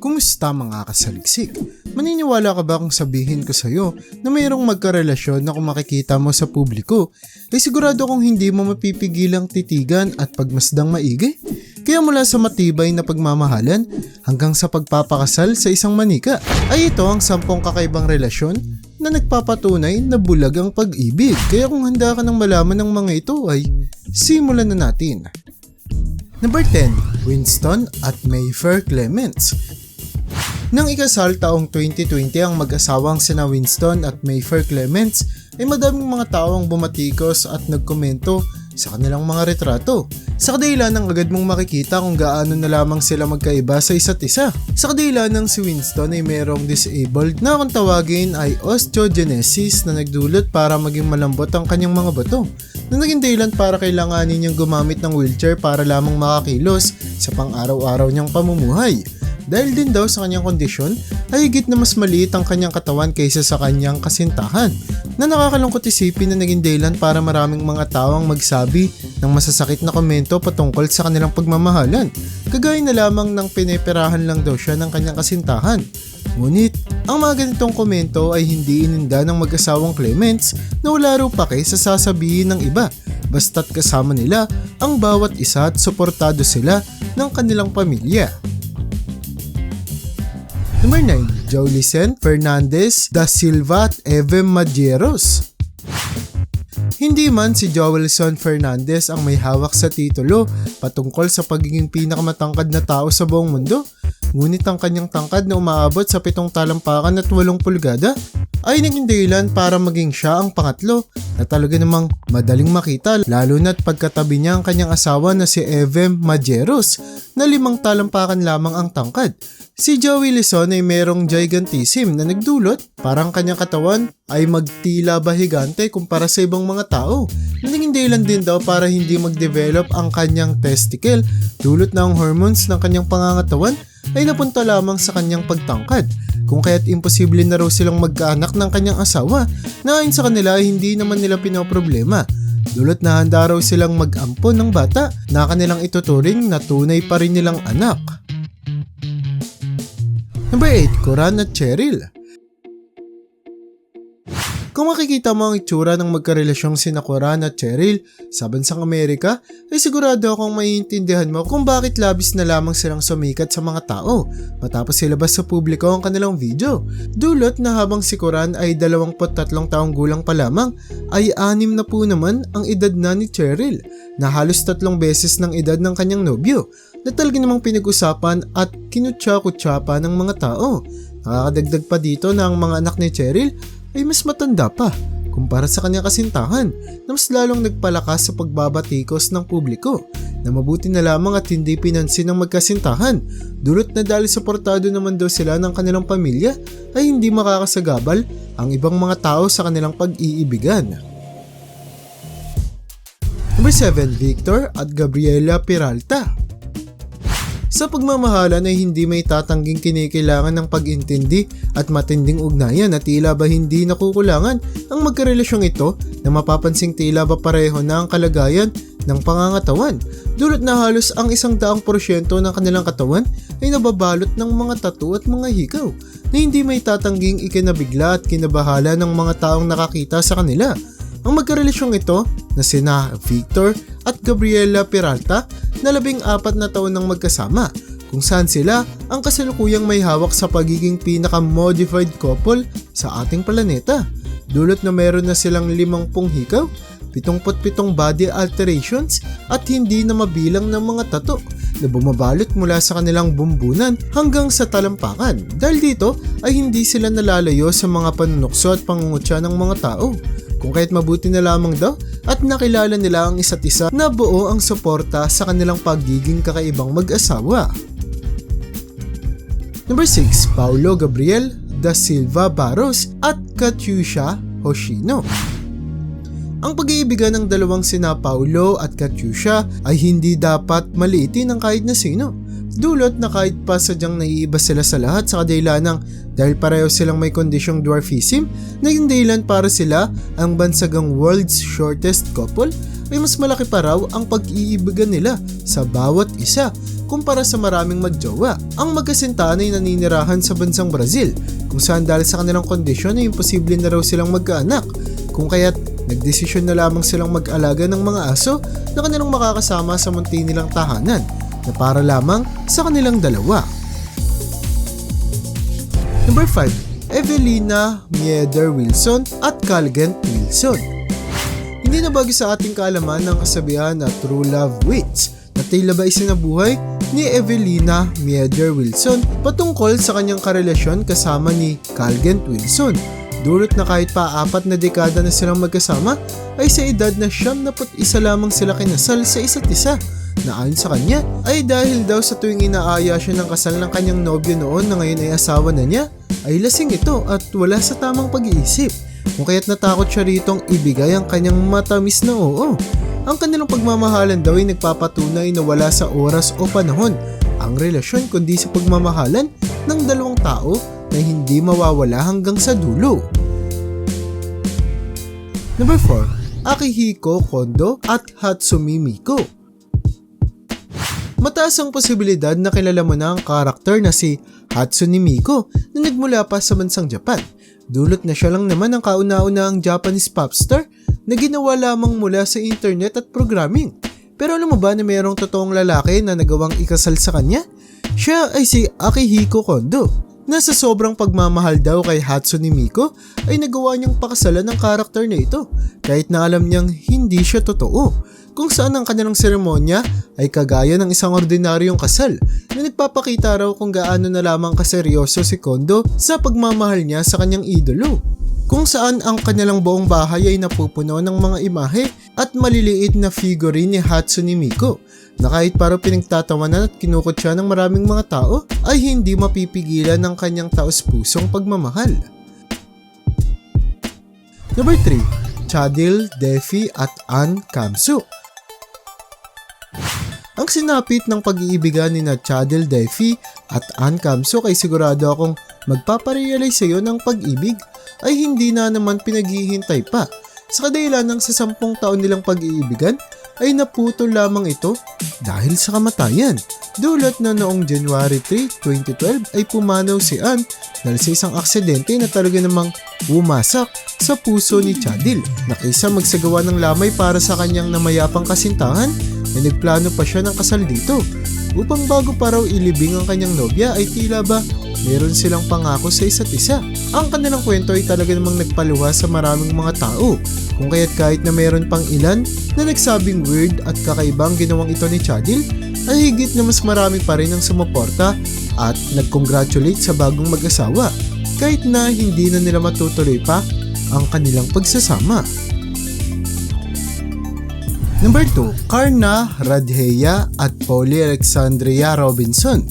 Kumusta mga kasaliksik? Maniniwala ka ba kung sabihin ko sa'yo na mayroong magkarelasyon na kung makikita mo sa publiko, ay sigurado kung hindi mo mapipigilang titigan at pagmasdang maigi? Kaya mula sa matibay na pagmamahalan hanggang sa pagpapakasal sa isang manika, ay ito ang sampung kakaibang relasyon na nagpapatunay na bulag ang pag-ibig. Kaya kung handa ka ng malaman ng mga ito ay simulan na natin. Number 10, Winston at Mayfair Clements. Nang ikasal taong 2020 ang mag-asawang sina Winston at Mayfair Clements ay madaming mga tao ang bumatikos at nagkomento sa kanilang mga retrato. Sa kadahilan ng agad mong makikita kung gaano na lamang sila magkaiba sa isa't isa. Sa kadahilan ng si Winston ay merong disabled na kung tawagin ay osteogenesis na nagdulot para maging malambot ang kanyang mga bato na naging dahilan para kailanganin niyang gumamit ng wheelchair para lamang makakilos sa pang-araw-araw niyang pamumuhay. Dahil din daw sa kanyang kondisyon, ay higit na mas maliit ang kanyang katawan kaysa sa kanyang kasintahan. Na nakakalungkot isipin na naging dahilan para maraming mga tao ang magsabi ng masasakit na komento patungkol sa kanilang pagmamahalan. Kagaya na lamang ng pineperahan lang daw siya ng kanyang kasintahan. Ngunit, ang mga ganitong komento ay hindi ininda ng mag-asawang Clements na wala raw pake sa sasabihin ng iba basta't kasama nila ang bawat isa at suportado sila ng kanilang pamilya. Number 9, Jolicen Fernandez da Silva at Eve Majeros. Hindi man si Joelson Fernandez ang may hawak sa titulo patungkol sa pagiging pinakamatangkad na tao sa buong mundo, ngunit ang kanyang tangkad na umaabot sa pitong talampakan at walong pulgada ay naging dahilan para maging siya ang pangatlo na talaga namang madaling makita lalo na't pagkatabi niya ang kanyang asawa na si Eve Majeros na limang talampakan lamang ang tangkad. Si Joey Lison ay merong gigantism na nagdulot parang kanyang katawan ay magtila ba higante kumpara sa ibang mga tao. Na naging dahilan din daw para hindi mag-develop ang kanyang testicle dulot ang hormones ng kanyang pangangatawan ay napunta lamang sa kanyang pagtangkad kung kaya't imposible na raw silang magkaanak ng kanyang asawa na ayon sa kanila ay hindi naman nila pinoproblema. Dulot na handa raw silang mag-ampon ng bata na kanilang ituturing na tunay pa rin nilang anak. Number 8, Coran at Cheryl. Kung makikita mo ang itsura ng magkarelasyong sina Coran at Cheryl sa bansang Amerika, ay sigurado akong maiintindihan mo kung bakit labis na lamang silang sumikat sa mga tao matapos ilabas sa publiko ang kanilang video. Dulot na habang si Coran ay 23 taong gulang pa lamang, ay anim na po naman ang edad na ni Cheryl na halos tatlong beses ng edad ng kanyang nobyo na talaga namang pinag-usapan at kinutsa-kutsa pa ng mga tao. Nakakadagdag pa dito na ang mga anak ni Cheryl ay mas matanda pa kumpara sa kanyang kasintahan na mas lalong nagpalakas sa pagbabatikos ng publiko na mabuti na lamang at hindi pinansin ng magkasintahan dulot na dahil suportado naman daw sila ng kanilang pamilya ay hindi makakasagabal ang ibang mga tao sa kanilang pag-iibigan. Number 7, Victor at Gabriela Peralta sa pagmamahalan ay hindi may tatangging kinikailangan ng pag-intindi at matinding ugnayan at tila ba hindi nakukulangan ang magkarelasyong ito na mapapansing tila ba pareho na ang kalagayan ng pangangatawan. Dulot na halos ang isang daang porsyento ng kanilang katawan ay nababalot ng mga tattoo at mga hikaw na hindi may tatangging ikinabigla at kinabahala ng mga taong nakakita sa kanila. Ang magkarelasyong ito na sina Victor at Gabriela Peralta na labing apat na taon nang magkasama kung saan sila ang kasalukuyang may hawak sa pagiging pinaka-modified couple sa ating planeta. Dulot na meron na silang limangpung hikaw, 77 body alterations at hindi na mabilang ng mga tato na bumabalot mula sa kanilang bumbunan hanggang sa talampakan. Dahil dito ay hindi sila nalalayo sa mga panunukso at pangungutya ng mga tao kung kahit mabuti na lamang daw at nakilala nila ang isa't isa na buo ang suporta sa kanilang pagiging kakaibang mag-asawa. Number 6, Paulo Gabriel da Silva Barros at Katyusha Hoshino. Ang pag-iibigan ng dalawang sina Paulo at Katyusha ay hindi dapat maliitin ng kahit na sino. Dulot na kahit pa sadyang naiiba sila sa lahat sa kadahilan ng dahil pareho silang may kondisyong dwarfism, naging dahilan para sila ang bansagang world's shortest couple ay mas malaki pa raw ang pag-iibigan nila sa bawat isa kumpara sa maraming magjowa. Ang magkasintahan ay naninirahan sa bansang Brazil kung saan dahil sa kanilang kondisyon ay imposible na raw silang magkaanak kung kaya't nagdesisyon na lamang silang mag-alaga ng mga aso na kanilang makakasama sa munti nilang tahanan na para lamang sa kanilang dalawa. Number 5. Evelina Mieder Wilson at Calgent Wilson. Hindi na bago sa ating kaalaman ng kasabihan na true love waits na tila ba isinabuhay ni Evelina Mieder Wilson patungkol sa kanyang karelasyon kasama ni Calgent Wilson. Dulot na kahit pa apat na dekada na silang magkasama ay sa edad na siyam na isa lamang sila kinasal sa isa't isa na ayon sa kanya ay dahil daw sa tuwing inaaya siya ng kasal ng kanyang nobyo noon na ngayon ay asawa na niya ay lasing ito at wala sa tamang pag-iisip kung kaya't natakot siya ritong ibigay ang kanyang matamis na oo. Ang kanilang pagmamahalan daw ay nagpapatunay na wala sa oras o panahon ang relasyon kundi sa pagmamahalan ng dalawang tao na hindi mawawala hanggang sa dulo. Number 4. Akihiko Kondo at Hatsumi Miko Mataas ang posibilidad na kilala mo na ang karakter na si Hatsune Miku na nagmula pa sa bansang Japan. Dulot na siya lang naman ang kauna-una ang Japanese popstar na ginawa lamang mula sa internet at programming. Pero alam mo ba na mayroong totoong lalaki na nagawang ikasal sa kanya? Siya ay si Akihiko Kondo na sa sobrang pagmamahal daw kay Hatsune Miku ay nagawa niyang pakasalan ng karakter na ito kahit na alam niyang hindi siya totoo kung saan ang kanilang seremonya ay kagaya ng isang ordinaryong kasal na nagpapakita raw kung gaano na lamang kaseryoso si Kondo sa pagmamahal niya sa kanyang idolo. Kung saan ang kanilang buong bahay ay napupuno ng mga imahe at maliliit na figurine ni Hatsune Miku na kahit para pinagtatawanan at kinukot siya ng maraming mga tao ay hindi mapipigilan ng kanyang taos-pusong pagmamahal. Number 3. Chadil, Defi at Ann Kamsu sinapit ng pag-iibigan ni na Chadel Defi at Ann Kamso kay sigurado akong magpaparealize sa iyo ng pag-ibig ay hindi na naman pinaghihintay pa. Sa kadahilan ng sa sampung taon nilang pag-iibigan ay naputol lamang ito dahil sa kamatayan. Dulot na noong January 3, 2012 ay pumanaw si Ann dahil sa isang aksidente na talaga namang umasak sa puso ni Chadil na kaysa magsagawa ng lamay para sa kanyang namayapang kasintahan na nagplano pa siya ng kasal dito upang bago pa raw ilibing ang kanyang nobya ay tila ba meron silang pangako sa isa't isa. Ang kanilang kwento ay talaga namang nagpaluha sa maraming mga tao kung kaya't kahit na meron pang ilan na nagsabing weird at kakaibang ginawang ito ni Chadil ay higit na mas marami pa rin ang sumuporta at nag-congratulate sa bagong mag-asawa kahit na hindi na nila matutuloy pa ang kanilang pagsasama. Number 2, Karna Radheya at Polly Alexandria Robinson.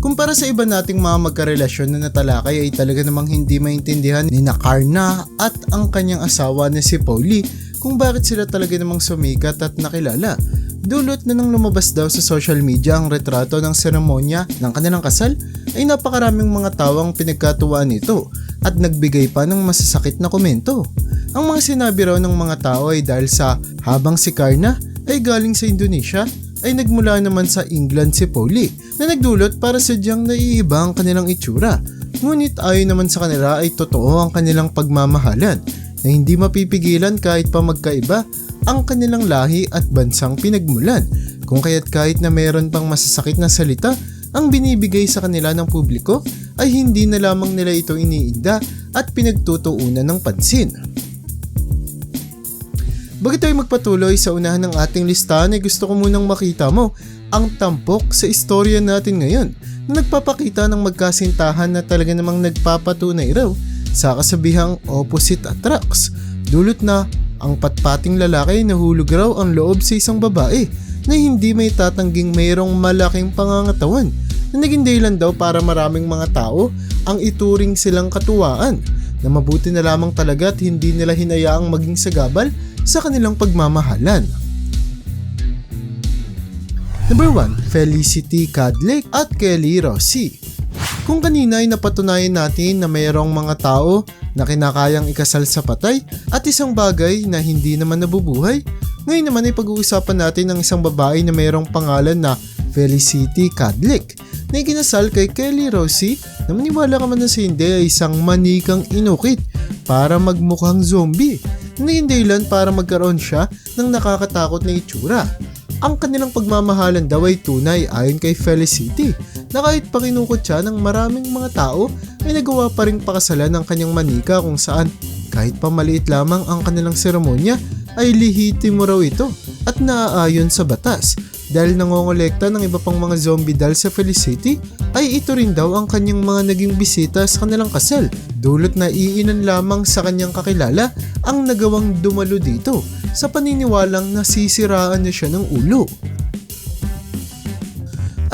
Kumpara sa iba nating mga magkarelasyon na natalakay ay talaga namang hindi maintindihan ni na Karna at ang kanyang asawa na si Polly kung bakit sila talaga namang sumikat at nakilala. Dulot na nang lumabas daw sa social media ang retrato ng seremonya ng kanilang kasal ay napakaraming mga tawang pinagkatuwaan nito at nagbigay pa ng masasakit na komento. Ang mga sinabi raw ng mga tao ay dahil sa habang si Karna ay galing sa Indonesia ay nagmula naman sa England si Polly na nagdulot para sadyang naiiba ang kanilang itsura. Ngunit ayon naman sa kanila ay totoo ang kanilang pagmamahalan na hindi mapipigilan kahit pa magkaiba ang kanilang lahi at bansang pinagmulan kung kaya't kahit na meron pang masasakit na salita ang binibigay sa kanila ng publiko ay hindi na lamang nila ito iniinda at pinagtutuunan ng pansin. Bago tayo magpatuloy sa unahan ng ating listahan ay gusto ko munang makita mo ang tampok sa istorya natin ngayon na nagpapakita ng magkasintahan na talaga namang nagpapatunay raw sa kasabihang opposite attracts. Dulot na ang patpating lalaki nahulog raw ang loob sa isang babae na hindi may tatangging mayroong malaking pangangatawan na naging dahilan daw para maraming mga tao ang ituring silang katuwaan na mabuti na lamang talaga at hindi nila hinayaang maging sagabal sa kanilang pagmamahalan. Number 1, Felicity Cadlick at Kelly Rossi. Kung kanina ay napatunayan natin na mayroong mga tao na kinakayang ikasal sa patay at isang bagay na hindi naman nabubuhay, ngayon naman ay pag-uusapan natin ng isang babae na mayroong pangalan na Felicity Cadlick na ikinasal kay Kelly Rosie na maniwala ka man na si hindi ay isang manikang inukit para magmukhang zombie na dahilan para magkaroon siya ng nakakatakot na itsura. Ang kanilang pagmamahalan daw ay tunay ayon kay Felicity na kahit pakinukot siya ng maraming mga tao ay nagawa pa rin pakasalan ng kanyang manika kung saan kahit pa maliit lamang ang kanilang seremonya ay lihitimo raw ito at naaayon sa batas. Dahil nangongolekta ng iba pang mga zombie dahil sa Felicity, ay ito rin daw ang kanyang mga naging bisita sa kanilang kasal. Dulot na iinan lamang sa kanyang kakilala ang nagawang dumalo dito sa paniniwalang nasisiraan na siya ng ulo.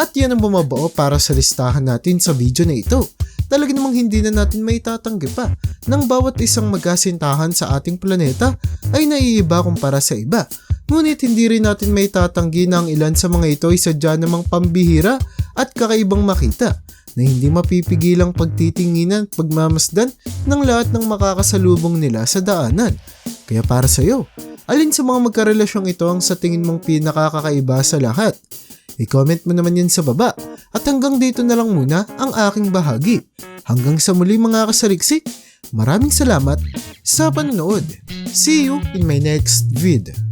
At yan ang bumabao para sa listahan natin sa video na ito. Talaga namang hindi na natin may tatanggi pa ng bawat isang magkasintahan sa ating planeta ay naiiba kumpara sa iba. Ngunit hindi rin natin may tatanggi na ang ilan sa mga ito ay sadya namang pambihira at kakaibang makita na hindi mapipigilang pagtitinginan at pagmamasdan ng lahat ng makakasalubong nila sa daanan. Kaya para sa iyo, alin sa mga magkarelasyong ito ang sa tingin mong pinakakakaiba sa lahat? I-comment mo naman yan sa baba. At hanggang dito na lang muna ang aking bahagi. Hanggang sa muli mga kasaliksik, maraming salamat sa panonood. See you in my next vid.